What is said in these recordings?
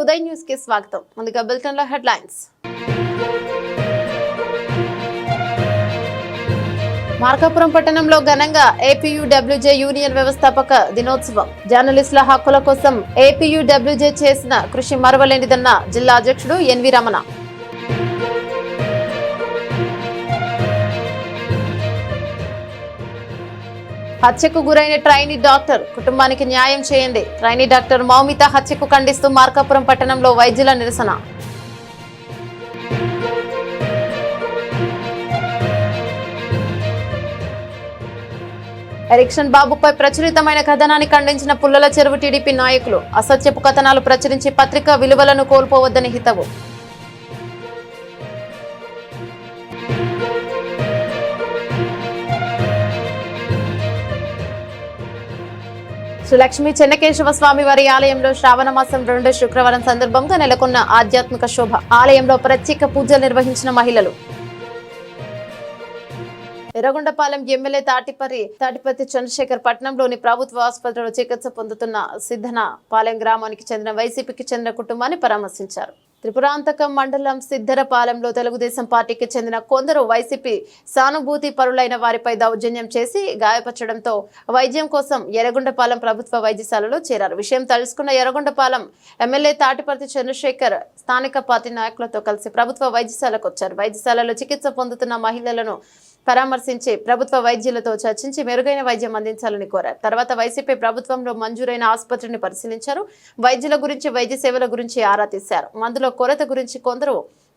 ఉదయ్ న్యూస్కి స్వాగతం. ముందుగా బులెటిన్లో హెడ్లైన్స్. మార్కాపురం పట్టణంలో ఘనంగా ఏపీయూడబ్ల్యూజే యూనియన్ వ్యవస్థాపక దినోత్సవం. జర్నలిస్టుల హక్కుల కోసం ఏపీయూడబ్ల్యూజే చేసిన కృషి మరవలేనిదన్న జిల్లా అధ్యక్షుడు ఎన్వి రమణ. హత్యకు గురైన ట్రైనీ డాక్టర్ కుటుంబానికి న్యాయం చేయండి. ట్రైనీ డాక్టర్ మౌమిత హత్యకు ఖండిస్తూ మార్కాపురం పట్టణంలో వైద్యుల నిరసన. ఎరిక్షన్ బాబుపై ప్రచురితమైన కథనాన్ని ఖండించిన పుల్లల చెరువు టీడీపీ నాయకులు అసత్యపు కథనాలు ప్రచురించి పత్రికా విలువలను కోల్పోవద్దని హితవు. శ్రీ లక్ష్మీ చెన్నకేశవ స్వామి వారి ఆలయంలో శ్రావణ మాసం రెండు శుక్రవారం సందర్భంగా నెలకొన్న ఆధ్యాత్మిక శోభ. ఆలయంలో ప్రత్యేక పూజలు నిర్వహించిన మహిళలు. ఎర్రగొండపాలెం ఎమ్మెల్యే తాటిపరి తాటిపతి చంద్రశేఖర్ పట్నంలోని ప్రభుత్వ ఆసుపత్రిలో చికిత్స పొందుతున్న సిద్ధన పాలెం గ్రామానికి చెందిన వైసీపీకి చెందిన కుటుంబాన్ని పరామర్శించారు. త్రిపురాంతకం మండలం సిద్ధరపాలెంలో తెలుగుదేశం పార్టీకి చెందిన కొందరు వైసీపీ సానుభూతి పరులైన వారిపై దౌర్జన్యం చేసి గాయపరచడంతో వైద్యం కోసం ఎర్రగొండపాలెం ప్రభుత్వ వైద్యశాలలో చేరారు. విషయం తెలుసుకున్న ఎర్రగొండపాలెం ఎమ్మెల్యే తాటిపర్తి చంద్రశేఖర్ స్థానిక పార్టీ నాయకులతో కలిసి ప్రభుత్వ వైద్యశాలకు వచ్చారు. వైద్యశాలలో చికిత్స పొందుతున్న మహిళలను పరామర్శించి ప్రభుత్వ వైద్యులతో చర్చించి మెరుగైన వైద్యం అందించాలని కోరారు. తర్వాత వైసీపీ ప్రభుత్వంలో మంజూరైన ఆసుపత్రిని పరిశీలించారు. వైద్యుల గురించి వైద్య సేవల గురించి ఆరా తీశారు. మందుల కొరత గురించి కొందరు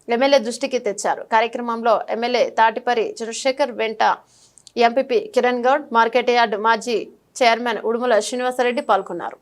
ఎమ్మెల్యే దృష్టికి తెచ్చారు. కార్యక్రమంలో ఎమ్మెల్యే తాటిపరి చంద్రశేఖర్ వెంట MPP Kiran Goud market yard మాజీ చైర్మన్ ఉడుమల శ్రీనివాసరెడ్డి పాల్గొన్నారు.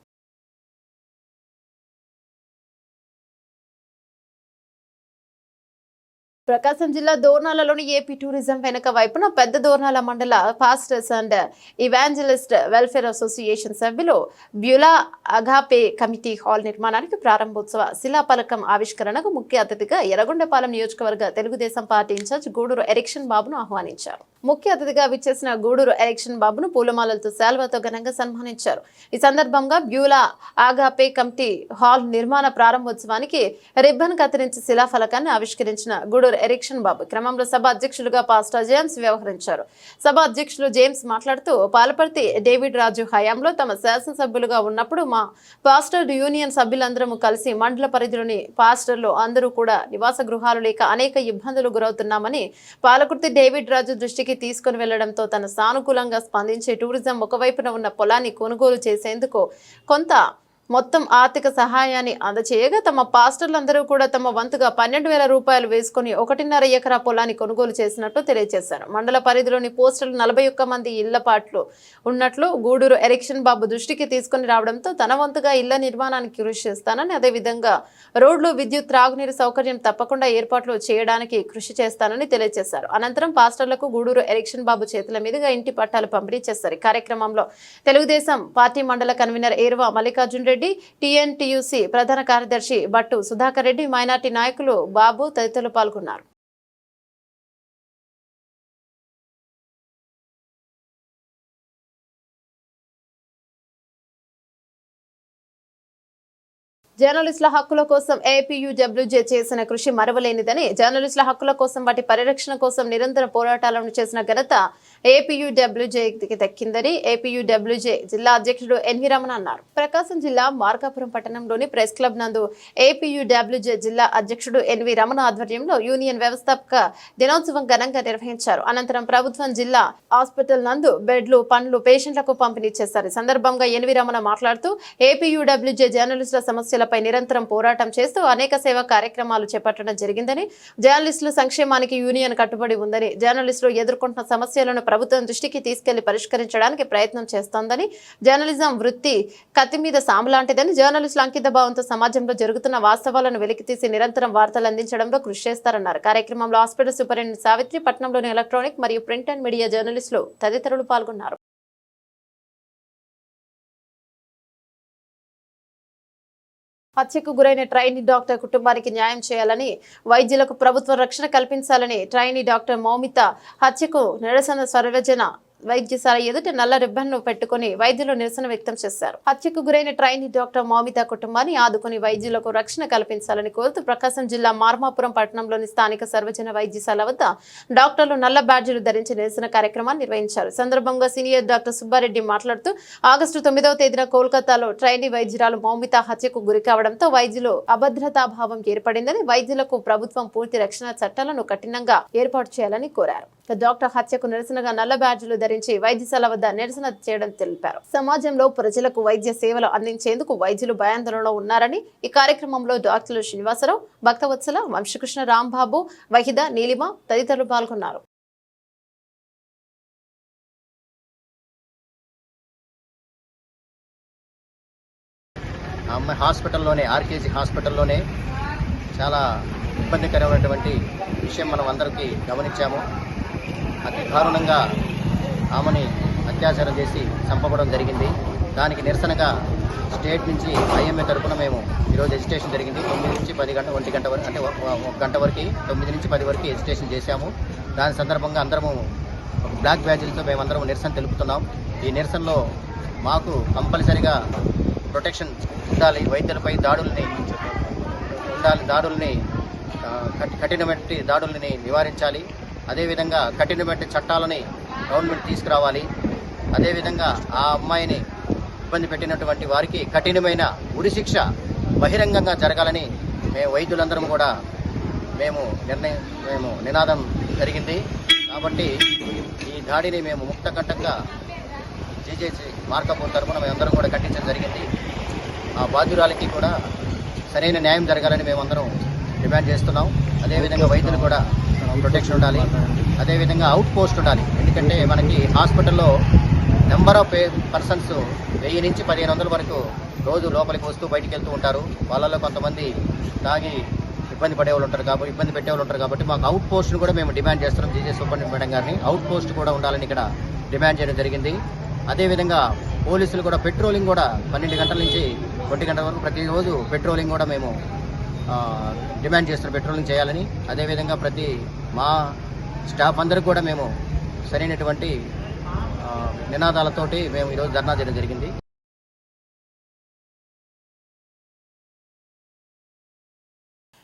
ప్రకాశం జిల్లా దోర్నాలలోని ఏపీ టూరిజం వెనుక వైపున పెద్ద దోర్నాల మండల pastors and evangelist welfare association సభ్యులు బ్యులా అగాపే కమిటీ హాల్ నిర్మాణానికి ప్రారంభోత్సవ శిలాఫలకం ఆవిష్కరణకు ముఖ్య అతిథిగా ఎర్రగొండపాలెం నియోజకవర్గ Telugu Desam party in charge Gudur Erikshan బాబును ఆహ్వానించారు. ముఖ్య అతిథిగా విచ్చేసిన గూడూరు ఎలక్షన్ బాబును పూలమాలలతో శాల్వాతో ఘనంగా సన్మానించారు. ఈ సందర్భంగా బ్యూలా ఆగాపే కమిటీ హాల్ నిర్మాణ ప్రారంభోత్సవానికి రిబ్బన్ కత్తిరించి శిలాఫలకాన్ని ఆవిష్కరించిన గూడూరు ఎరిక్షన్ బాబు క్రమంలో సభ అధ్యక్షులుగా పాస్టర్ జేమ్స్ వ్యవహరించారు. సభ అధ్యక్షులు జేమ్స్ మాట్లాడుతూ పాలపర్తి డేవిడ్ రాజు హయాంలో తమ శాసనసభ్యులుగా ఉన్నప్పుడు మా పాస్టర్ యూనియన్ సభ్యులందరము కలిసి మండల పరిధిలోని పాస్టర్లు అందరూ కూడా నివాస గృహాలు లేక అనేక ఇబ్బందులు గురవుతున్నామని పాలకుర్తి డేవిడ్ రాజు దృష్టికి తీసుకుని వెళ్ళడంతో తన సానుకూలంగా స్పందించే టూరిజం ఒకవైపున ఉన్న పొలాన్ని కొనుగోలు చేసేందుకు కొంత మొత్తం ఆర్థిక సహాయాన్ని అందచేయగా తమ పాస్టర్లందరూ కూడా తమ వంతుగా పన్నెండు వేల రూపాయలు వేసుకుని ఒకటిన్నర ఎకరా పొలాన్ని కొనుగోలు చేసినట్లు తెలియజేశారు. మండల పరిధిలోని పోస్టర్లు నలభై ఒక్క మంది ఇళ్ళపాట్లు ఉన్నట్లు గూడూరు ఎరిక్షన్ బాబు దృష్టికి తీసుకుని రావడంతో తన వంతుగా ఇళ్ళ నిర్మాణానికి కృషి చేస్తానని అదేవిధంగా రోడ్లు విద్యుత్ త్రాగునీరు సౌకర్యం తప్పకుండా ఏర్పాట్లు చేయడానికి కృషి చేస్తానని తెలియజేశారు. అనంతరం పాస్టర్లకు గూడూరు ఎరిక్షన్ బాబు చేతుల మీదుగా ఇంటి పట్టాలు పంపిణీ చేశారు. కార్యక్రమంలో Telugu Desam party mandal convener Erva Mallikarjun Reddy TNTUC ప్రధాన కార్యదర్శి బట్టు సుధాకర్ రెడ్డి మైనార్టీ నాయకులు బాబు తదితరులు పాల్గొన్నారు. జర్నలిస్టుల హక్కుల కోసం ఏపీయూడబ్ల్యూజే చేసిన కృషి మరవలేనిదని జర్నలిస్టుల హక్కుల కోసం వాటి పరిరక్షణ కోసం నిరంతర పోరాటాలను చేసిన ఘనత ఏపీయూడబ్ల్యూజేకి దక్కిందని ఏపీయూడబ్ల్యూజే జిల్లా అధ్యక్షుడు ఎన్వి రమణ అన్నారు. ప్రకాశం జిల్లా మార్కాపురం పట్టణంలోని ప్రెస్ క్లబ్ నందు ఏపీయూడబ్ల్యూజే జిల్లా అధ్యక్షుడు ఎన్వి రమణ ఆధ్వర్యంలో యూనియన్ వ్యవస్థాపక దినోత్సవం ఘనంగా నిర్వహించారు. అనంతరం ప్రభుత్వం జిల్లా హాస్పిటల్ నందు బెడ్లు పండ్లు పేషెంట్లకు పంపిణీ చేశారు. ఈ సందర్భంగా ఎన్వి రమణ మాట్లాడుతూ ఏపీయూడబ్ల్యూజే జర్నలిస్టుల సమస్యలపై నిరంతరం పోరాటం చేస్తూ అనేక సేవా కార్యక్రమాలు చేపట్టడం జరిగిందని జర్నలిస్టుల సంక్షేమానికి యూనియన్ కట్టుబడి ఉందని జర్నలిస్టులు ఎదుర్కొంటున్న సమస్యలను ప్రభుత్వం దృష్టికి తీసుకెళ్ళి పరిష్కరించడానికి ప్రయత్నం చేస్తోందని జర్నలిజం వృత్తి కత్తి మీద సాము లాంటిదని జర్నలిస్టుల అంకిత భావంతో సమాజంలో జరుగుతున్న వాస్తవాలను వెలికితీసి నిరంతరం వార్తలు అందించడంలో కృషి చేస్తారన్నారు. కార్యక్రమంలో హాస్పిటల్ సూపరింటెండెంట్ సావిత్రి పట్నంలోని ఎలక్ట్రానిక్ మరియు ప్రింట్ అండ్ మీడియా జర్నలిస్టులు తదితరులు పాల్గొన్నారు. హత్యకు గురైన ట్రైనీ డాక్టర్ కుటుంబానికి న్యాయం చేయాలని వైద్యులకు ప్రభుత్వం రక్షణ కల్పించాలని ట్రైనీ డాక్టర్ మౌమిత హత్యకు నిరసన సర్వజన వైద్యశాల ఎదుట నల్ల రిబ్బన్ను పెట్టుకుని వైద్యులు నిరసన వ్యక్తం చేశారు. హత్యకు గురైన ట్రైనీ డాక్టర్ మౌమిత కుటుంబాన్ని ఆదుకుని వైద్యులకు రక్షణ కల్పించాలని కోరుతూ ప్రకాశం జిల్లా మార్మాపురం పట్టణంలోని స్థానిక సర్వజన వైద్యశాల వద్ద డాక్టర్లు నల్ల బ్యాడ్జీలు ధరించి నిరసన కార్యక్రమాన్ని నిర్వహించారు. సందర్భంగా సీనియర్ డాక్టర్ సుబ్బారెడ్డి మాట్లాడుతూ ఆగస్టు తొమ్మిదవ తేదీన కోల్కతాలో ట్రైనీ వైద్యురాలు మౌమిత హత్యకు గురి కావడంతో వైద్యులు అభద్రతాభావం ఏర్పడిందని వైద్యులకు ప్రభుత్వం పూర్తి రక్షణ చట్టాలను కఠినంగా ఏర్పాటు చేయాలని కోరారు. డాక్టర్ హత్యకు నిరసనగా నల్ల బ్యాడ్జీలు ధరించి వైద్యశాల వద్ద నిరసన చేయడం తెలిపారు. సమాజంలో ప్రజలకు వైద్య సేవలు అందించేందుకు వైద్యులు భయాందోళనలో ఉన్నారని ఈ కార్యక్రమంలో డాక్టర్లు శ్రీనివాసరావు భక్తవత్సల వంశకృష్ణ రాంబాబు వహిద నీలిమ తదితరులు పాల్గొన్నారు. అమ్మాయి హాస్పిటల్లోనే ఆర్కేజీ హాస్పిటల్లోనే చాలా ఇబ్బందికరమైనటువంటి విషయం మనం అందరికీ గమనించాము. అతి దారుణంగా ఆమెని అత్యాచారం చేసి చంపబడం జరిగింది. దానికి నిరసనగా స్టేట్ నుంచి ఐఎంఏ తరఫున మేము ఈరోజు ఎజిటేషన్ జరిగింది. తొమ్మిది నుంచి పది గంట ఒంటి గంట వరకు అంటే ఒక గంట వరకు తొమ్మిది నుంచి పది వరకు ఎజిటేషన్ చేశాము. దాని సందర్భంగా అందరము బ్లాక్ బ్యాజీలతో మేమందరం నిరసన తెలుపుతున్నాం. ఈ నిరసనలో మాకు కంపల్సరిగా ప్రొటెక్షన్ ఉండాలి వైద్యులపై దాడుల్ని ఉండాలి దాడుల్ని కఠినమైన దాడుల్ని నివారించాలి. అదేవిధంగా కఠినమైన చట్టాలని గవర్నమెంట్ తీసుకురావాలి. అదేవిధంగా ఆ అమ్మాయిని ఇబ్బంది పెట్టినటువంటి వారికి కఠినమైన ఉరిశిక్ష బహిరంగంగా జరగాలని మేము వైద్యులందరం కూడా మేము నిర్ణయం మేము నినాదం జరిగింది. కాబట్టి ఈ దాడిని మేము ముక్తకంఠంగా జీజేసి మార్కపూర్ తరఫున మేమందరం కూడా ఖండించడం జరిగింది. ఆ బాధ్యురాలకి కూడా సరైన న్యాయం జరగాలని మేమందరం డిమాండ్ చేస్తున్నాం. అదేవిధంగా వైద్యులు కూడా ప్రొటెక్షన్ ఉండాలి. అదేవిధంగా అవుట్ పోస్ట్ ఉండాలి. ఎందుకంటే మనకి హాస్పిటల్లో నెంబర్ ఆఫ్ పర్సన్స్ వెయ్యి నుంచి పదిహేను వందల వరకు రోజు లోపలికి వస్తూ బయటికి వెళ్తూ ఉంటారు. వాళ్ళలో కొంతమంది తాగి ఇబ్బంది పడేవాళ్ళు ఉంటారు కాబట్టి ఇబ్బంది పెట్టేవాళ్ళు ఉంటారు కాబట్టి మాకు అవుట్ పోస్ట్ను కూడా మేము డిమాండ్ చేస్తున్నాం. జీజే సూపరింటెండెంట్ మేడం గారిని. అవుట్ పోస్ట్ కూడా ఉండాలని ఇక్కడ డిమాండ్ చేయడం జరిగింది. అదేవిధంగా పోలీసులు కూడా పెట్రోలింగ్ కూడా పన్నెండు గంటల నుంచి ఒంటి గంటల వరకు ప్రతిరోజు పెట్రోలింగ్ కూడా మేము డిమాండ్ చేస్తున్నాం పెట్రోలింగ్ చేయాలని. అదేవిధంగా ప్రతి మా స్టాఫ్ అందరికి కూడా మేము సరైనటువంటి నినాదాలతోటి మేము ఈరోజు ధర్నా చేయడం జరిగింది.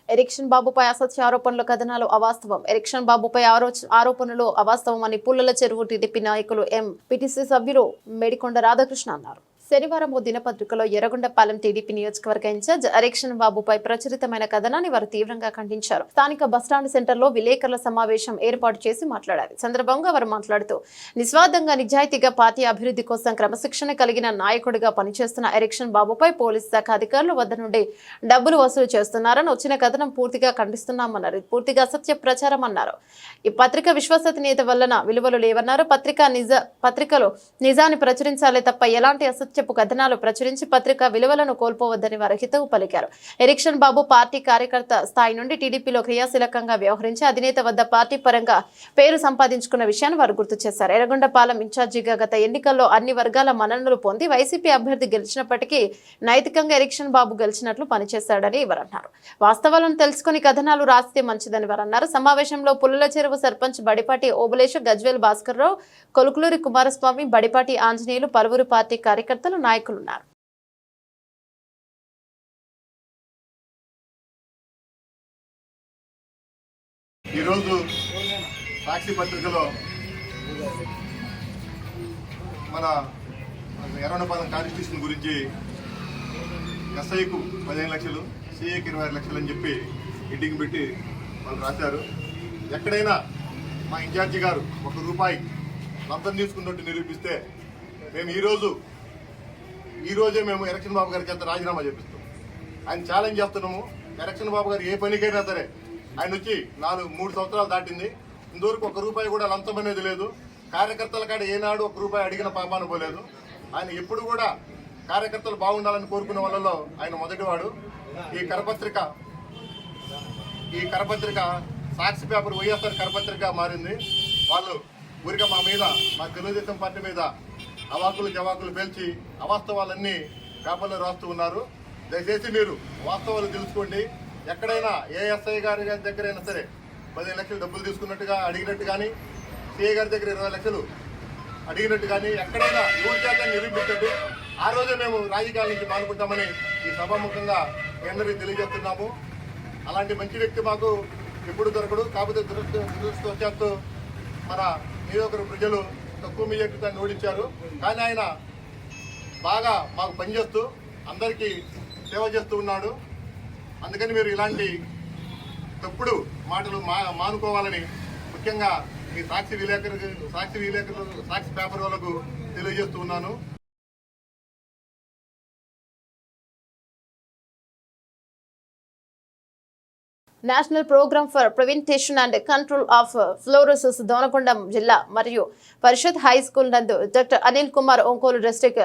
ఎరిక్షన్ బాబుపై అసత్య ఆరోపణలు కథనాలు అవాస్తవం. ఎరిక్షన్ బాబుపై ఆరో ఆరోపణలు అవాస్తవం అని పుల్లల చెరువు టీడీపీ నాయకులు ఎం పిటిసి సభ్యులు మేడికొండ రాధాకృష్ణ అన్నారు. శనివారం ఓ దినపత్రికలో ఎర్రగొండపాలెం టీడీపీ నియోజకవర్గ ఇన్ఛార్జ్ అరేక్షన్ బాబుపై ప్రచురితమైన కథనాన్ని వారు తీవ్రంగా ఖండించారు. స్థానిక బస్టాండ్ సెంటర్లో విలేకరుల సమావేశం ఏర్పాటు చేసి మాట్లాడారు. సందర్భంగా వారు మాట్లాడుతూ నిస్వార్థంగా నిజాయితీగా పార్టీ అభివృద్ధి కోసం క్రమశిక్షణ కలిగిన నాయకుడిగా పనిచేస్తున్న ఎరిక్షన్ బాబుపై పోలీస్ శాఖ అధికారుల వద్ద నుండి డబ్బులు వసూలు చేస్తున్నారని వచ్చిన కథనం పూర్తిగా ఖండిస్తున్నామన్నారు. పూర్తిగా అసత్య ప్రచారం అన్నారు. ఈ పత్రిక విశ్వసనీయత వలన విలువలు లేవన్నారు. పత్రిక నిజ పత్రికలో నిజాన్ని ప్రచురించాలే తప్ప ఎలాంటి అసత్యపు కథనాలు ప్రచురించి పత్రిక విలువలను కోల్పోవద్దని వారు హితవు పలికారు. ఎరిక్షన్ బాబు పార్టీ కార్యకర్త స్థాయి నుండి టీడీపీలో క్రియాశీలకంగా వ్యవహరించి అధినేత వద్ద పార్టీ పరంగా పేరు సంపాదించుకున్న విషయాన్ని వారు గుర్తు చేశారు. ఎర్రగొండపాలెం ఇన్ఛార్జిగా గత ఎన్నికల్లో అన్ని వర్గాల మన్ననలు పొంది వైసీపీ అభ్యర్థి గెలిచినప్పటికీ నైతికంగా ఎరిక్షన్ బాబు గెలిచినట్లు పనిచేశాడని వారు అన్నారు వాస్తవాలను తెలుసుకుని కథనాలు రాస్తే మంచిదని వారు అన్నారు సమావేశంలో పుల్లల చెరువు సర్పంచ్ బడిపాటి ఓబులేష్ గజ్వేల్ భాస్కర్ రావు కొలుకులూరి కుమారస్వామి బడిపాటి ఆంజనేయులు పలువురు పార్టీ కార్యకర్త కార్యకర్తలు నాయకులు ఉన్నారు ఈరోజు సాక్షి పత్రికలో మన ఎర్రనపాలెం కాన్స్టిట్యూషన్ గురించి ఎస్ఐకు పదిహేను లక్షలు సిఐకి ఇరవై లక్షలు అని చెప్పి ఎడ్డింగ్ పెట్టి వాళ్ళు రాశారు. ఎక్కడైనా మా ఇన్ఛార్జి గారు ఒక రూపాయి లంచం తీసుకున్నట్టు నిరూపిస్తే మేము ఈరోజు ఈ రోజే మేము ఎలక్షన్ బాబు గారికి అంత రాజీనామా చేపిస్తాం. ఆయన ఛాలెంజ్ చేస్తున్నాము. ఎలక్షన్ బాబు గారు ఏ పనికైనా సరే ఆయన వచ్చి నాలుగు మూడు సంవత్సరాలు దాటింది. ఇంతవరకు ఒక రూపాయి కూడా లంచం అనేది లేదు. కార్యకర్తల కాడ ఏనాడు ఒక రూపాయి అడిగిన పాపాన పోలేదు. ఆయన ఎప్పుడు కూడా కార్యకర్తలు బాగుండాలని కోరుకునే వాళ్ళలో ఆయన మొదటివాడు. ఈ కరపత్రిక ఈ కరపత్రిక సాక్షి పేపర్ వైఎస్ఆర్ కరపత్రిక మారింది. వాళ్ళు ఊరిగా మా మీద మా తెలుగుదేశం పార్టీ మీద అవాకులు జవాకులు పేల్చి అవాస్తవాలన్నీ పేపర్లో రాస్తూ ఉన్నారు. దయచేసి మీరు వాస్తవాలు తెలుసుకోండి. ఎక్కడైనా ఏఎస్ఐ గారి గారి దగ్గరైనా సరే పదిహేను లక్షలు డబ్బులు తీసుకున్నట్టుగా అడిగినట్టు కానీ సిఐ గారి దగ్గర ఇరవై లక్షలు అడిగినట్టు కానీ ఎక్కడైనా ఎవరి చేత నిరూపించండి. ఆ రోజే మేము రాజకీయాల నుంచి మానుకుంటామని ఈ సభాముఖంగా అందరికీ తెలియజేస్తున్నాము. అలాంటి మంచి వ్యక్తి మాకు ఎప్పుడు దొరకడు. కాకపోతే దురదృష్ట దురదృష్టవశాత్తు మన నియోజకవర్గ ప్రజలు తక్కువ మెజార్టీతో ఓడించారు. కానీ ఆయన బాగా మాకు పనిచేస్తూ అందరికీ సేవ చేస్తూ ఉన్నాడు. అందుకని మీరు ఇలాంటి తప్పుడు మాటలు మా మానుకోవాలని ముఖ్యంగా ఈ సాక్షి విలేకరు సాక్షి విలేకరులు సాక్షి పేపర్ వాళ్ళకు తెలియజేస్తూ ఉన్నాను. National programme for prevention and control of fluorosis Donakonda జిల్లా మరియు పరిషత్ హై స్కూల్ నందు doctor Anil Kumar Ongole district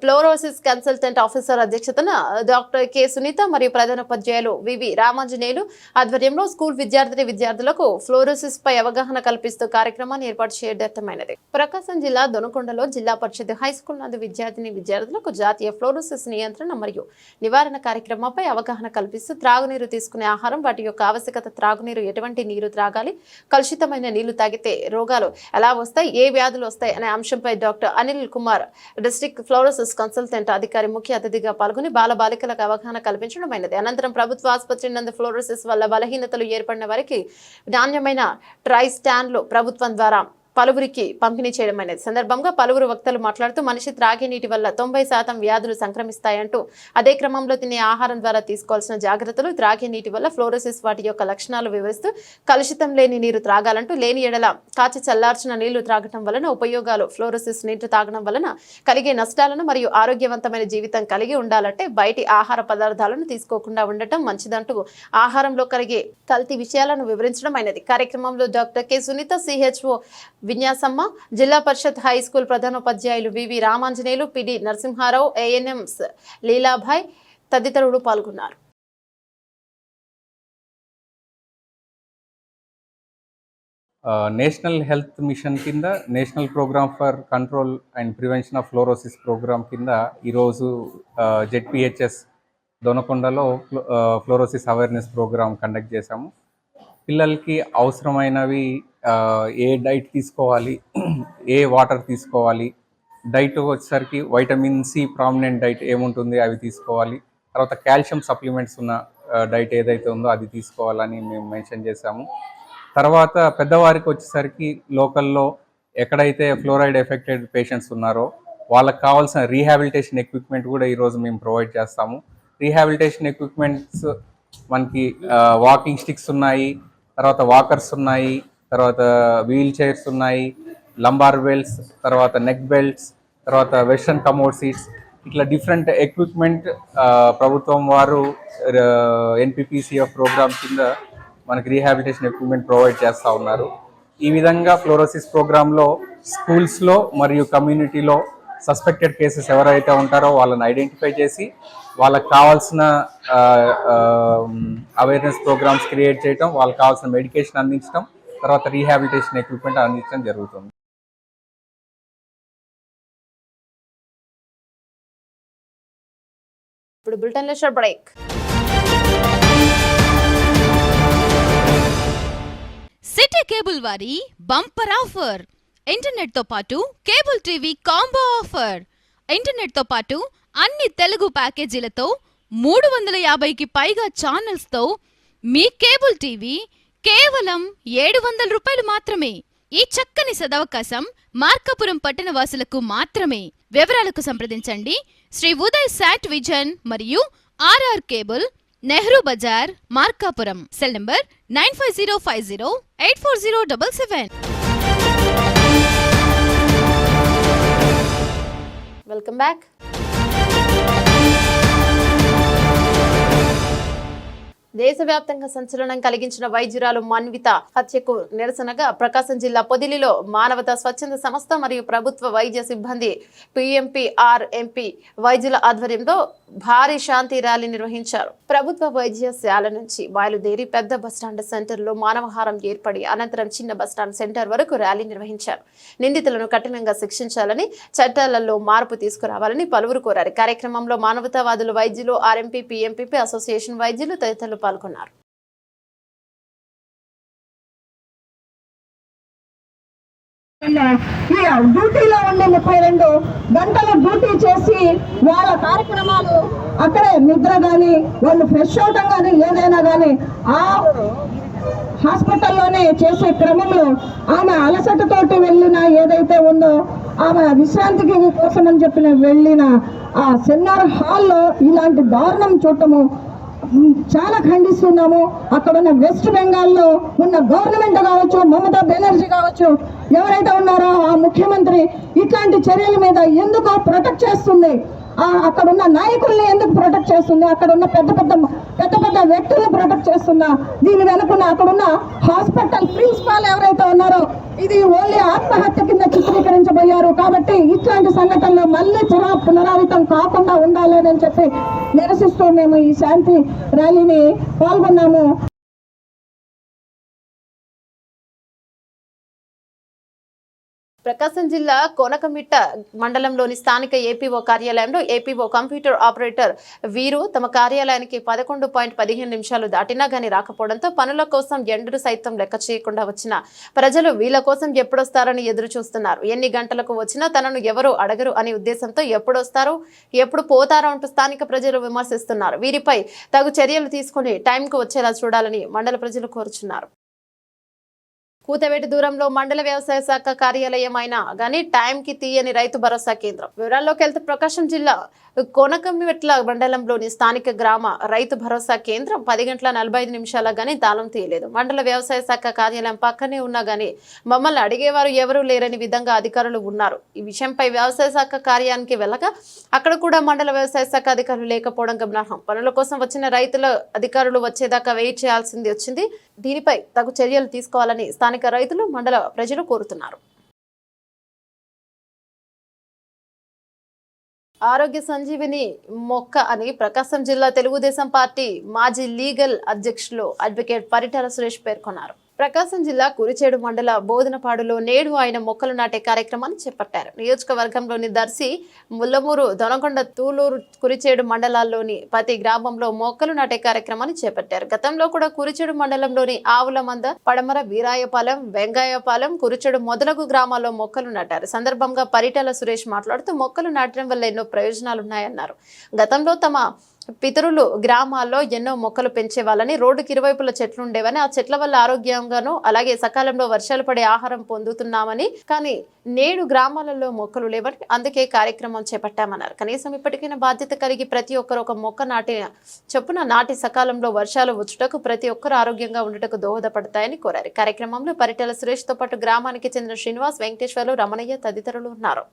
fluorosis consultant officer అధ్యక్షతన డాక్టర్ కె సునీత మరియు ప్రధానోపాధ్యాయులు వివి రామాంజనేయులు ఆధ్వర్యంలో స్కూల్ విద్యార్థిని విద్యార్థులకు ఫ్లోరోసిస్ పై అవగాహన కల్పిస్తూ కార్యక్రమాన్ని ఏర్పాటు చేయడమైనది ప్రకాశం జిల్లా దొనకొండలో జిల్లా పరిషత్ హై స్కూల్ నందు విద్యార్థిని విద్యార్థులకు జాతీయ ఫ్లోరోసిస్ నియంత్రణ మరియు నివారణ కార్యక్రమంపై అవగాహన కల్పిస్తూ త్రాగునీరు తీసుకునే ఆహారం వాటి యొక్క ఆవశ్యకత త్రాగునీరు ఎటువంటి నీరు త్రాగాలి? కలుషితమైన నీళ్ళు తాగితే రోగాలు ఎలా వస్తాయి? ఏ వ్యాధులు వస్తాయి? అనే అంశంపై doctor Anil Kumar district fluorosis consultant అధికారి ముఖ్య అతిథిగా పాల్గొని బాల బాలికలకు అవగాహన కల్పించడమైనది. అనంతరం ప్రభుత్వ ఆసుపత్రి నందు ఫ్లోరోసిస్ వల్ల బలహీనతలు ఏర్పడిన వారికి నాణ్యమైన ట్రై స్టాండ్లు ప్రభుత్వం ద్వారా పలువురికి పంపిణీ చేయడం అనేది సందర్భంగా పలువురు వక్తలు మాట్లాడుతూ మనిషి త్రాగే నీటి వల్ల తొంభై శాతం వ్యాధులు సంక్రమిస్తాయంటూ అదే క్రమంలో తినే ఆహారం ద్వారా తీసుకోవాల్సిన జాగ్రత్తలు త్రాగే నీటి వల్ల ఫ్లోరోసిస్ వాటి యొక్క లక్షణాలు వివరిస్తూ కలుషితం లేని నీరు త్రాగాలంటూ లేని ఎడల కాచి చల్లార్చిన నీళ్ళు త్రాగటం వలన ఉపయోగాలు ఫ్లోరోసిస్ నీళ్ళు తాగడం వలన కలిగే నష్టాలను మరియు ఆరోగ్యవంతమైన జీవితం కలిగి ఉండాలంటే బయటి ఆహార పదార్థాలను తీసుకోకుండా ఉండటం మంచిదంటూ ఆహారంలో కలిగే కల్తీ విషయాలను వివరించడం అయినది. కార్యక్రమంలో doctor K Sunitha CHO Vinyasamma జిల్లా పరిషత్ హై స్కూల్ ప్రధానోపాధ్యాయులు V V Ramanjaneyulu PD Narasimha Rao ANMs Leelabhai తదితరులు పాల్గొన్నారు. నేషనల్ హెల్త్ మిషన్ కింద national programme for control and prevention of fluorosis programme కింద ఈరోజు జెడ్పిహెచ్ఎస్ దొనకొండలో ఫ్లోరోసిస్ అవేర్నెస్ ప్రోగ్రామ్ కండక్ట్ చేశాము. పిల్లలకి అవసరమైనవి ఏ డైట్ తీసుకోవాలి ఏ వాటర్ తీసుకోవాలి డైట్ వచ్చేసరికి వైటమిన్ సి ప్రామినెంట్ డైట్ ఏముంటుంది అవి తీసుకోవాలి తర్వాత కాల్షియం సప్లిమెంట్స్ ఉన్న డైట్ ఏదైతే ఉందో అది తీసుకోవాలని మేము మెన్షన్ చేశాము. తర్వాత పెద్దవారికి వచ్చేసరికి లోకల్లో ఎక్కడైతే ఫ్లోరైడ్ ఎఫెక్టెడ్ పేషెంట్స్ ఉన్నారో వాళ్ళకి కావాల్సిన రీహాబిలిటేషన్ ఎక్విప్మెంట్ కూడా ఈరోజు మేము ప్రొవైడ్ చేస్తాము. రీహాబిలిటేషన్ ఎక్విప్మెంట్స్ మనకి వాకింగ్ స్టిక్స్ ఉన్నాయి తర్వాత వాకర్స్ ఉన్నాయి తర్వాత వీల్ చైర్స్ ఉన్నాయి లంబార్ బెల్ట్స్ తర్వాత నెక్ బెల్ట్స్ తర్వాత వెస్ట్రన్ కమోడ్ సీట్స్ ఇట్లా డిఫరెంట్ ఎక్విప్మెంట్ ప్రభుత్వం వారు ఎన్పిపిసిఎఫ్ ప్రోగ్రామ్ కింద మనకి రీహాబిలిటేషన్ ఎక్విప్మెంట్ ప్రొవైడ్ చేస్తూ ఉన్నారు. ఈ విధంగా ఫ్లోరోసిస్ ప్రోగ్రాంలో స్కూల్స్లో మరియు కమ్యూనిటీలో సస్పెక్టెడ్ కేసెస్ ఎవరైతే ఉంటారో వాళ్ళని ఐడెంటిఫై చేసి వాళ్ళకి కావాల్సిన అవేర్నెస్ ప్రోగ్రామ్స్ క్రియేట్ చేయటం వాళ్ళకి కావాల్సిన మెడికేషన్ అందించడం తర్వాత రీహాబిలిటేషన్ ఎక్విప్మెంట్ అందించడం జరుగుతుంది. ఇప్పుడు bulletin lecture break. City cable వారి బంపర్ ఆఫర్. ఇంటర్నెట్తో పాటు కేబుల్ టీవీ కాంబో ఆఫర్. ఇంటర్నెట్తో పాటు అన్ని తెలుగు ప్యాకేజీలతో మూడు వందల యాభైకి పైగా ఛానల్స్తో మీ కేబుల్ టీవీ కేవలం ఏడు వందల రూపాయలు మాత్రమే. ఈ చక్కని సదవకాశం మార్కాపురం పట్టణ వాసులకు మాత్రమే. వివరాలకు సంప్రదించండి. శ్రీ ఉదయ్ శాట్ విజన్ మరియు RR cable Nehru Bazar Markapuram. Cell number nine five zero five zero eight four zero double seven. Welcome back దేశవ్యాప్తంగా సంచలనం కలిగించిన వైద్యురాలు మన్విత హత్యకు నిరసనగా ప్రకాశం జిల్లా పొదిలిలో మానవతా స్వచ్ఛంద సంస్థ మరియు ప్రభుత్వ వైద్య సిబ్బంది పిఎంపీఆర్ ఎంపీ వైద్యుల ఆధ్వర్యంలో భారీ శాంతి ర్యాలీ నిర్వహించారు. ప్రభుత్వ వైద్యశాల నుంచి బయలుదేరి పెద్ద బస్టాండ్ సెంటర్లో మానవహారం ఏర్పడి అనంతరం చిన్న బస్టాండ్ సెంటర్ వరకు ర్యాలీ నిర్వహించారు. నిందితులను కఠినంగా శిక్షించాలని చట్టాలలో మార్పు తీసుకురావాలని పలువురు కోరారు. కార్యక్రమంలో మానవతావాదులు వైద్యులు ఆర్ఎంపీ పీఎంపీపీ అసోసియేషన్ వైద్యులు తదితరులు పాల్గొన్నారు. ఈ డ్యూటీలో ఉండే ముప్పై రెండు గంటల డ్యూటీ చేసి వాళ్ళ కార్యక్రమాలు అక్కడే నిద్ర కానీ వాళ్ళు ఫ్రెష్ అవటం కానీ ఏదైనా కానీ ఆ హాస్పిటల్లోనే చేసే క్రమంలో ఆమె అలసటతోటి వెళ్ళిన ఏదైతే ఉందో ఆమె విశ్రాంతికి కోసమని చెప్పిన వెళ్ళిన ఆ సెమినార్ హాల్లో ఇలాంటి దారుణం చూడటము చాలా ఖండిస్తున్నాము. అక్కడ ఉన్న వెస్ట్ బెంగాల్లో ఉన్న గవర్నమెంట్ కావచ్చు మమతా బెనర్జీ కావచ్చు ఎవరైతే ఉన్నారో ఆ ముఖ్యమంత్రి ఇట్లాంటి చర్యల మీద ఎందుకో ప్రొటెక్ట్ చేస్తుంది? అక్కడ ఉన్న నాయకుల్ని ఎందుకు ప్రొటెక్ట్ చేస్తుంది? అక్కడ ఉన్న పెద్ద పెద్ద పెద్ద పెద్ద వ్యక్తులను ప్రొటెక్ట్ చేస్తుందా? దీని వెనుకున్న అక్కడ ఉన్న హాస్పిటల్ ప్రిన్సిపాల్ ఎవరైతే ఉన్నారో ఇది ఓన్లీ ఆత్మహత్య కింద చిత్రీకరించబోయారు. కాబట్టి ఇట్లాంటి సంఘటనలు మళ్ళీ పునరా పునరావితం కాకుండా ఉండాలి అని చెప్పి నిరసిస్తూ మేము ఈ శాంతి ర్యాలీని పాల్గొన్నాము. ప్రకాశం జిల్లా కోనకమిట్ట మండలంలోని స్థానిక ఏపీఓ కార్యాలయంలో ఏపీఓ కంప్యూటర్ ఆపరేటర్ వీరు తమ కార్యాలయానికి పదకొండు పాయింట్ పదిహేను నిమిషాలు దాటినా గానీ రాకపోవడంతో పనుల కోసం ఎండరు సైతం లెక్క చేయకుండా వచ్చిన ప్రజలు వీళ్ళ కోసం ఎప్పుడొస్తారని ఎదురు చూస్తున్నారు ఎన్ని గంటలకు వచ్చినా తనను ఎవరు అడగరు అనే ఉద్దేశంతో ఎప్పుడొస్తారు ఎప్పుడు పోతారో అంటూ స్థానిక ప్రజలు విమర్శిస్తున్నారు. వీరిపై తగు చర్యలు తీసుకుని టైంకు వచ్చేలా చూడాలని మండల ప్రజలు కోరుచున్నారు. కూతవేటి దూరంలో మండల వ్యవసాయ శాఖ కార్యాలయం అయినా గానీ టైంకి తీయని రైతు భరోసా కేంద్రం. వివరాల్లోకి వెళ్తే ప్రకాశం జిల్లా కొనకమిట్ల మండలంలోని స్థానిక గ్రామ రైతు భరోసా కేంద్రం పది గంటల నలభై ఐదు నిమిషాల గానీ తాళం తీయలేదు. మండల వ్యవసాయ శాఖ కార్యాలయం పక్కనే ఉన్నా గానీ మమ్మల్ని అడిగేవారు ఎవరూ లేరని విధంగా అధికారులు ఉన్నారు. ఈ విషయంపై వ్యవసాయ శాఖ కార్యానికి వెళ్ళగా అక్కడ కూడా మండల వ్యవసాయ శాఖ అధికారులు లేకపోవడం గమనార్హం. పనుల కోసం వచ్చిన రైతుల అధికారులు వచ్చేదాకా వెయిట్ చేయాల్సింది వచ్చింది. దీనిపై తగు చర్యలు తీసుకోవాలని స్థానిక రైతులు మండల ప్రజలు కోరుతున్నారు. ఆరోగ్య సంజీవిని మొక్క అని ప్రకాశం జిల్లా తెలుగుదేశం పార్టీ మాజీ లీగల్ అధ్యక్షులు అడ్వకేట్ పరిటాల సురేష్ పేర్కొన్నారు. ప్రకాశం జిల్లా కురిచేడు మండల బోధనపాడులో నేడు ఆయన మొక్కలు నాటే కార్యక్రమాన్ని చేపట్టారు. నియోజకవర్గంలోని దర్శి ముల్లమూరు దొనకొండ తూలూరు కురిచేడు మండలాల్లోని ప్రతి గ్రామంలో మొక్కలు నాటే కార్యక్రమాన్ని చేపట్టారు. గతంలో కూడా కురిచేడు మండలంలోని ఆవుల మంద పడమర వీరాయపాలెం వెంగాయపాలెం కురిచేడు మొదలగు గ్రామాల్లో మొక్కలు నాటారు. సందర్భంగా పరిటాల సురేష్ మాట్లాడుతూ మొక్కలు నాటడం వల్ల ఎన్నో ప్రయోజనాలున్నాయన్నారు. గతంలో తమ పితరులు గ్రామాల్లో ఎన్నో మొక్కలు పెంచేవాళ్ళని రోడ్డుకి ఇరువైపుల చెట్లు ఉండేవని ఆ చెట్ల వల్ల ఆరోగ్యంగాను అలాగే సకాలంలో వర్షాలు పడే ఆహారం పొందుతున్నామని కానీ నేడు గ్రామాలలో మొక్కలు లేవని అందుకే కార్యక్రమం చేపట్టామన్నారు. కనీసం ఇప్పటికైనా బాధ్యత కలిగి ప్రతి ఒక్కరు ఒక మొక్క నాటి చొప్పున నాటి సకాలంలో వర్షాలు వచ్చుటకు ప్రతి ఒక్కరు ఆరోగ్యంగా ఉండటకు దోహదపడతాయని కోరారు. కార్యక్రమంలో పరిటాల సురేష్తో పాటు గ్రామానికి చెందిన శ్రీనివాస్ వెంకటేశ్వర్లు రమణయ్య తదితరులు ఉన్నారు.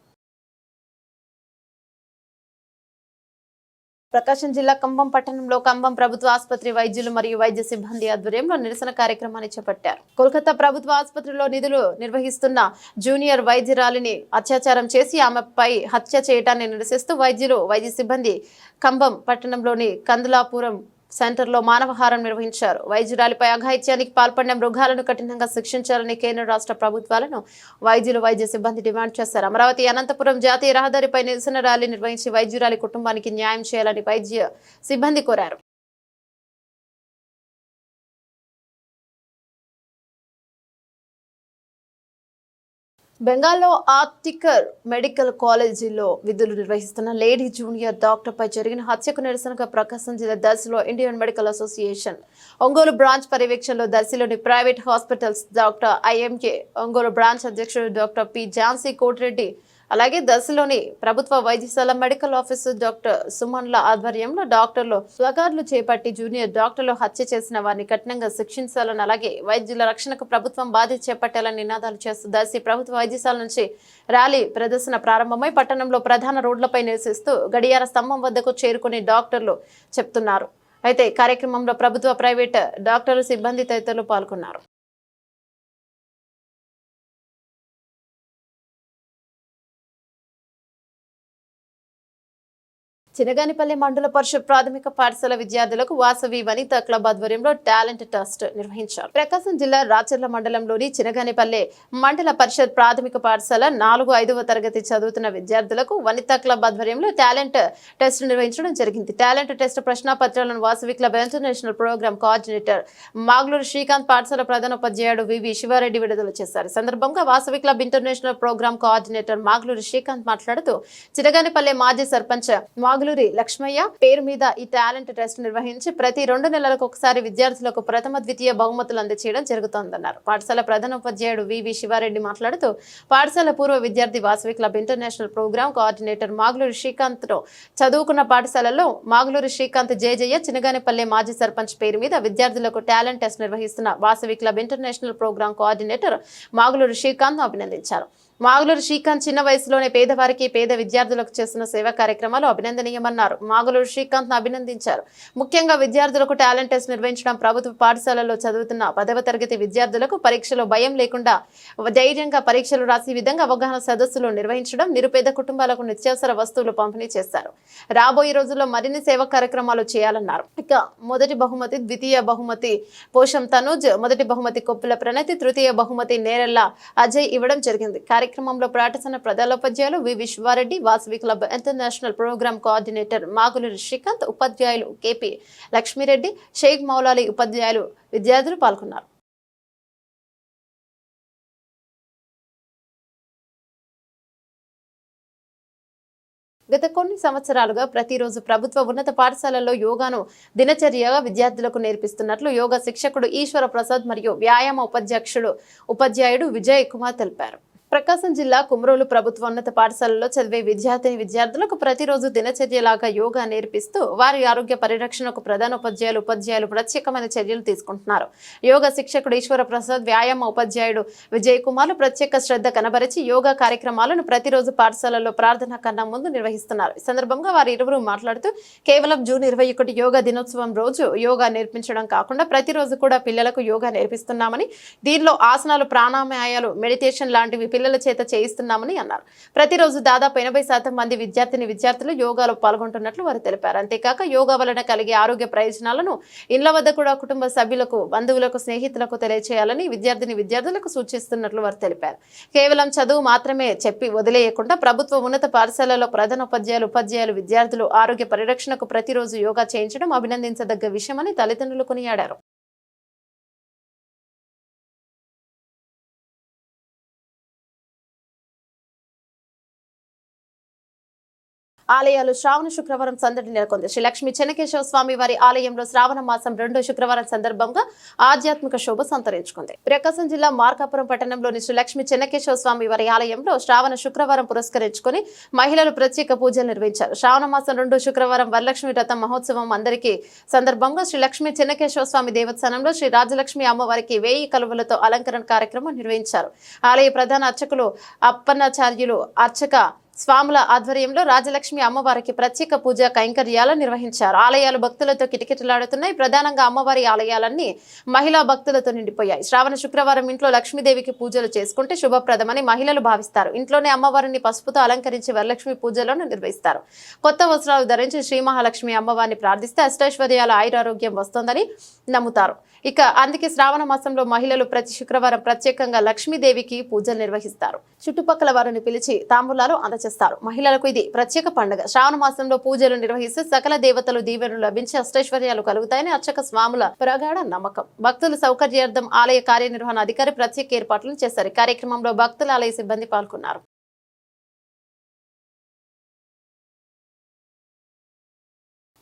ప్రకాశం జిల్లా కంబం పట్టణంలో కంబం ప్రభుత్వ ఆసుపత్రి వైద్యులు మరియు వైద్య సిబ్బంది ఆధ్వర్యంలో నిరసన కార్యక్రమాన్ని చేపట్టారు. కోల్కతా ప్రభుత్వ ఆసుపత్రిలో నిధులు నిర్వహిస్తున్న జూనియర్ వైద్యురాలిని అత్యాచారం చేసి ఆమెపై హత్య చేయడాన్ని నిరసిస్తూ వైద్యులు వైద్య సిబ్బంది కంబం పట్టణంలోని కందులాపురం సెంటర్లో మానవహారం నిర్వహించారు. వైద్యురాలిపై అఘాయిత్యానికి పాల్పడిన మృగాలను కఠినంగా శిక్షించాలని కేంద్ర రాష్ట్ర ప్రభుత్వాలను వైద్యులు వైద్య సిబ్బంది డిమాండ్ చేశారు. అమరావతి అనంతపురం జాతీయ రహదారిపై నిరసన ర్యాలీ నిర్వహించి వైద్యురాలి కుటుంబానికి న్యాయం చేయాలని వైద్య సిబ్బంది కోరారు. బెంగాల్లో ఆర్టికర్ మెడికల్ కాలేజీలో విధులు నిర్వహిస్తున్న లేడీ జూనియర్ డాక్టర్పై జరిగిన హత్యకు నిరసనగా ప్రకాశం జిల్లా దర్శిలో Indian medical association Ongole branch పర్యవేక్షణలో దర్శిలోని private hospitals doctor IMK Ongole branch అధ్యక్షుడు డాక్టర్ పి. ఝాన్సీ కోటిరెడ్డి అలాగే దశలోని ప్రభుత్వ వైద్యశాల మెడికల్ ఆఫీసర్ డాక్టర్ సుమన్ల ఆధ్వర్యంలో డాక్టర్లు స్వగార్లు చేపట్టి జూనియర్ డాక్టర్లు హత్య చేసిన వారిని కఠినంగా శిక్షించాలని అలాగే వైద్యుల రక్షణకు ప్రభుత్వం బాధ్యత చేపట్టాలని నినాదాలు చేస్తూ దర్శి ప్రభుత్వ వైద్యశాల నుంచి ర్యాలీ ప్రదర్శన ప్రారంభమై పట్టణంలో ప్రధాన రోడ్లపై నివసిస్తూ గడియార స్తంభం వద్దకు చేరుకుని డాక్టర్లు చెప్తున్నారు. అయితే కార్యక్రమంలో ప్రభుత్వ ప్రైవేట్ డాక్టర్లు సిబ్బంది తదితరులు పాల్గొన్నారు. చినగానిపల్లి మండల పరిషత్ ప్రాథమిక పాఠశాల విద్యార్థులకు వాసవి వనిత క్లబ్ ఆధ్వర్యంలో టాలెంట్ టెస్ట్ నిర్వహించారు. ప్రకాశం జిల్లా రాచర్ల మండలంలోని చినగానిపల్లి మండల పరిషత్ ప్రాథమిక పాఠశాల నాలుగు ఐదవ తరగతి చదువుతున్న విద్యార్థులకు వనిత క్లబ్ ఆధ్వర్యంలో టాలెంట్ టెస్ట్ నిర్వహించడం జరిగింది. Talent test ప్రశ్నపత్రాలను Vasavi club international programme coordinator Magluru Srikanth పాఠశాల ప్రధానోపాధ్యాయుడు వివి శివారెడ్డి విడుదల చేశారు. సందర్భంగా Vasavi club international programme coordinator Magluru Srikanth మాట్లాడుతూ చినగానిపల్లి మాజీ సర్పంచ్ నాగులూరి లక్ష్మయ్య పేరు మీద ఈ టాలెంట్ టెస్ట్ నిర్వహించి ప్రతి రెండు నెలలకు ఒకసారి విద్యార్థులకు ప్రథమ ద్వితీయ బహుమతులు అందచేయడం జరుగుతోందన్నారు. పాఠశాల ప్రధానోపాధ్యాయుడు వివి శివారెడ్డి మాట్లాడుతూ పాఠశాల పూర్వ విద్యార్థి Vasavi club international programme coordinator Maguluri శ్రీకాంత్తో చదువుకున్న పాఠశాలలో మాగులూరి శ్రీకాంత్ జేజయ్య చినగానిపల్లె మాజీ సర్పంచ్ పేరు మీద విద్యార్థులకు టాలెంట్ టెస్ట్ నిర్వహిస్తున్న Vasavi club international programme coordinator Maguluri Srikanth అభినందించారు. మాగులూరు శ్రీకాంత్ చిన్న వయసులోనే పేదవారికి పేద విద్యార్థులకు చేస్తున్న సేవా కార్యక్రమాలు అభినందనీయమన్నారు. మాగులూరు శ్రీకాంత్ అభినందించారు. ముఖ్యంగా విద్యార్థులకు టాలెంట్ టెస్ట్ నిర్వహించడం ప్రభుత్వ పాఠశాలలో చదువుతున్న పదవ తరగతి విద్యార్థులకు పరీక్షలో భయం లేకుండా ధైర్యంగా పరీక్షలు రాసి విధంగా అవగాహన సదస్సులు నిర్వహించడం నిరుపేద కుటుంబాలకు నిత్యావసర వస్తువులు పంపిణీ చేస్తారు రాబోయే రోజుల్లో మరిన్ని సేవా కార్యక్రమాలు చేయాలన్నారు. ఇక మొదటి బహుమతి ద్వితీయ బహుమతి పోషం తనూజ్ మొదటి బహుమతి కొప్పుల ప్రణతి తృతీయ బహుమతి నేరెళ్ళ అజయ్ ఇవ్వడం జరిగింది. కార్యక్రమంలో పాఠశాల ప్రధానోపాధ్యాయులు V Vishwareddy Vasavi club international programme coordinator Maguluri Srikanth ఉపాధ్యాయులు కేపీ లక్ష్మీరెడ్డి షేక్ మౌలాలి ఉపాధ్యాయులు విద్యార్థులు పాల్గొన్నారు. గత కొన్ని సంవత్సరాలుగా ప్రతిరోజు ప్రభుత్వ ఉన్నత పాఠశాలల్లో యోగాను దినచర్యగా విద్యార్థులకు నేర్పిస్తున్నట్లు యోగా శిక్షకుడు ఈశ్వర ప్రసాద్ మరియు వ్యాయామ ఉపాధ్యక్షుడు ఉపాధ్యాయుడు విజయ్ కుమార్ తెలిపారు. ప్రకాశం జిల్లా కుమ్రోలు ప్రభుత్వ ఉన్నత పాఠశాలలో చదివే విద్యార్థిని విద్యార్థులకు ప్రతిరోజు దినచర్యలాగా యోగా నేర్పిస్తూ వారి ఆరోగ్య పరిరక్షణకు ప్రధాన ఉపాధ్యాయులు ఉపాధ్యాయులు ప్రత్యేకమైన చర్యలు తీసుకుంటున్నారు. యోగా శిక్షకుడు ఈశ్వర ప్రసాద్ వ్యాయామ ఉపాధ్యాయుడు విజయ్ కుమార్లు ప్రత్యేక శ్రద్ధ కనబరిచి యోగా కార్యక్రమాలను ప్రతిరోజు పాఠశాలలో ప్రార్థన కన్నా ముందు నిర్వహిస్తున్నారు. ఈ సందర్భంగా వారి ఇరువురు మాట్లాడుతూ కేవలం జూన్ ఇరవై ఒకటి యోగా దినోత్సవం రోజు యోగా నేర్పించడం కాకుండా ప్రతిరోజు కూడా పిల్లలకు యోగా నేర్పిస్తున్నామని దీనిలో ఆసనాలు ప్రాణాయామాలు మెడిటేషన్ లాంటివి పిల్లల చేత చేయిస్తున్నామని అన్నారు. ప్రతిరోజు దాదాపు ఎనభై శాతం మంది విద్యార్థిని విద్యార్థులు యోగాలో పాల్గొంటున్నట్లు వారు తెలిపారు. అంతేకాక యోగా వలన కలిగే ఆరోగ్య ప్రయోజనాలను ఇళ్ళ వద్ద కూడా కుటుంబ సభ్యులకు బంధువులకు స్నేహితులకు తెలియచేయాలని విద్యార్థిని విద్యార్థులకు సూచిస్తున్నట్లు వారు తెలిపారు. కేవలం చదువు మాత్రమే చెప్పి వదిలేయకుండా ప్రభుత్వ ఉన్నత పాఠశాలలో ప్రధాన ఉపాధ్యాయులు ఉపాధ్యాయులు విద్యార్థులు ఆరోగ్య పరిరక్షణకు ప్రతిరోజు యోగా చేయించడం అభినందించదగ్గ విషయమని తల్లిదండ్రులు కొనియాడారు. ఆలయాలు శ్రావణ శుక్రవారం సందడి నెలకొంది. శ్రీ లక్ష్మీ చెన్నకేశవ స్వామి వారి ఆలయంలో శ్రావణ మాసం రెండో శుక్రవారం సందర్భంగా ఆధ్యాత్మిక శోభ సంతరించుకుంది. ప్రకాశం జిల్లా మార్కాపురం పట్టణంలోని శ్రీ లక్ష్మీ చెన్నకేశవ స్వామి వారి ఆలయంలో శ్రావణ శుక్రవారం పురస్కరించుకుని మహిళలు ప్రత్యేక పూజలు నిర్వహించారు. శ్రావణ మాసం రెండో శుక్రవారం వరలక్ష్మి రథం మహోత్సవం అందరికీ సందర్భంగా శ్రీ లక్ష్మీ చెన్నకేశవ స్వామి దేవస్థానంలో శ్రీ రాజలక్ష్మి అమ్మవారికి వేయి కలువలతో అలంకరణ కార్యక్రమం నిర్వహించారు. ఆలయ ప్రధాన అర్చకులు అప్పన్నాచార్యులు అర్చక స్వాముల ఆధ్వర్యంలో రాజలక్ష్మి అమ్మవారికి ప్రత్యేక పూజ కైంకర్యాలు నిర్వహించారు. ఆలయాలు భక్తులతో కిటకిటలాడుతున్నాయి. ప్రధానంగా అమ్మవారి ఆలయాలన్నీ మహిళా భక్తులతో నిండిపోయాయి. శ్రావణ శుక్రవారం ఇంట్లో లక్ష్మీదేవికి పూజలు చేసుకుంటే శుభప్రదమని మహిళలు భావిస్తారు. ఇంట్లోనే అమ్మవారిని పసుపుతో అలంకరించి వరలక్ష్మి పూజలను నిర్వహిస్తారు. కొత్త వస్త్రాలు ధరించి శ్రీ మహాలక్ష్మి అమ్మవారిని ప్రార్థిస్తే అష్టైశ్వర్యాల ఆయురారోగ్యం వస్తుందని నమ్ముతారు. ఇక అందుకే శ్రావణ మాసంలో మహిళలు ప్రతి శుక్రవారం ప్రత్యేకంగా లక్ష్మీదేవికి పూజలు నిర్వహిస్తారు. చుట్టుపక్కల వారిని పిలిచి తాంబూలాలు అందజేస్తారు మహిళలకు ఇది ప్రత్యేక పండుగ. శ్రావణ మాసంలో పూజలు నిర్వహిస్తే సకల దేవతలు దీవెనలు లభించి అష్టైశ్వర్యాలు కలుగుతాయని అర్చక స్వాముల ప్రగాఢ నమ్మకం. భక్తుల సౌకర్యార్థం ఆలయ కార్యనిర్వహణ అధికారి ప్రత్యేక ఏర్పాట్లు చేశారు. కార్యక్రమంలో భక్తుల ఆలయ సిబ్బంది పాల్గొన్నారు.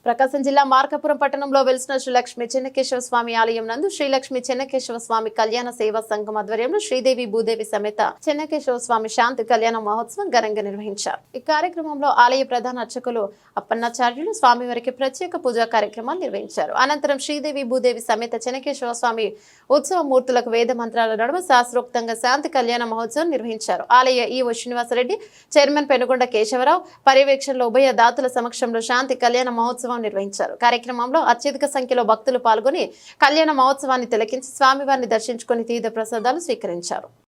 ప్రకాశం జిల్లా మార్కాపురం పట్టణంలో వెలిసిన శ్రీలక్ష్మి చెన్నకేశవ స్వామి ఆలయం నందు శ్రీలక్ష్మి చెన్నకేశవ స్వామి కళ్యాణ సేవా సంఘం ఆధ్వర్యంలో శ్రీదేవి భూదేవి సమేత చెన్నకేశవ స్వామి శాంతి కళ్యాణ మహోత్సవం ఘనంగా నిర్వహించారు. ఈ కార్యక్రమంలో ఆలయ ప్రధాన అర్చకులు అప్పన్నాచార్యులు స్వామివారికి ప్రత్యేక పూజా కార్యక్రమాలు నిర్వహించారు. అనంతరం శ్రీదేవి భూదేవి సమేత చెన్నకేశవ స్వామి ఉత్సవ మూర్తులకు వేద మంత్రాల నడుమ శాస్త్రోక్తంగా శాంతి కళ్యాణ మహోత్సవం నిర్వహించారు. ఆలయ ఈవో శ్రీనివాసరెడ్డి చైర్మన్ పెనుగొండ కేశవరావు పర్యవేక్షణలో ఉభయ దాతల సమక్షంలో శాంతి కళ్యాణ మహోత్సవం నిర్వహించారు. కార్యక్రమంలో అత్యధిక సంఖ్యలో భక్తులు పాల్గొని కళ్యాణ మహోత్సవాన్ని తిలకించి స్వామివారిని దర్శించుకుని తీర్థ ప్రసాదాలు స్వీకరించారు.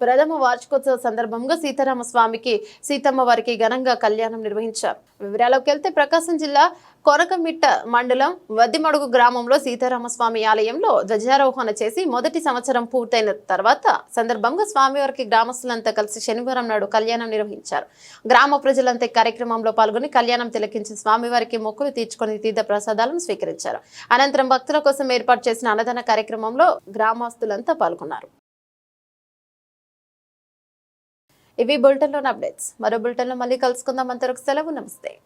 ప్రథమ వార్షికోత్సవ సందర్భంగా సీతారామ స్వామికి సీతమ్మ వారికి ఘనంగా కళ్యాణం నిర్వహించారు. వివరాలకు వెళ్తే ప్రకాశం జిల్లా కొరకమిట్ట మండలం వద్దిమడుగు గ్రామంలో సీతారామస్వామి ఆలయంలో ధ్వజారోహణ చేసి మొదటి సంవత్సరం పూర్తయిన తర్వాత సందర్భంగా స్వామివారికి గ్రామస్తులంతా కలిసి శనివారం నాడు కళ్యాణం నిర్వహించారు. గ్రామ ప్రజలంతా కార్యక్రమంలో పాల్గొని కళ్యాణం తిలకించి స్వామివారికి మొక్కులు తీర్చుకొని తీర్థ ప్రసాదాలను స్వీకరించారు. అనంతరం భక్తుల కోసం ఏర్పాటు చేసిన అన్నదాన కార్యక్రమంలో గ్రామస్తులంతా పాల్గొన్నారు. ఇవి బులెటిన్లోని అప్డేట్స్. మరో బులెటిన్లో మళ్ళీ కలుసుకుందాం. అంతవరకు సెలవు. నమస్తే.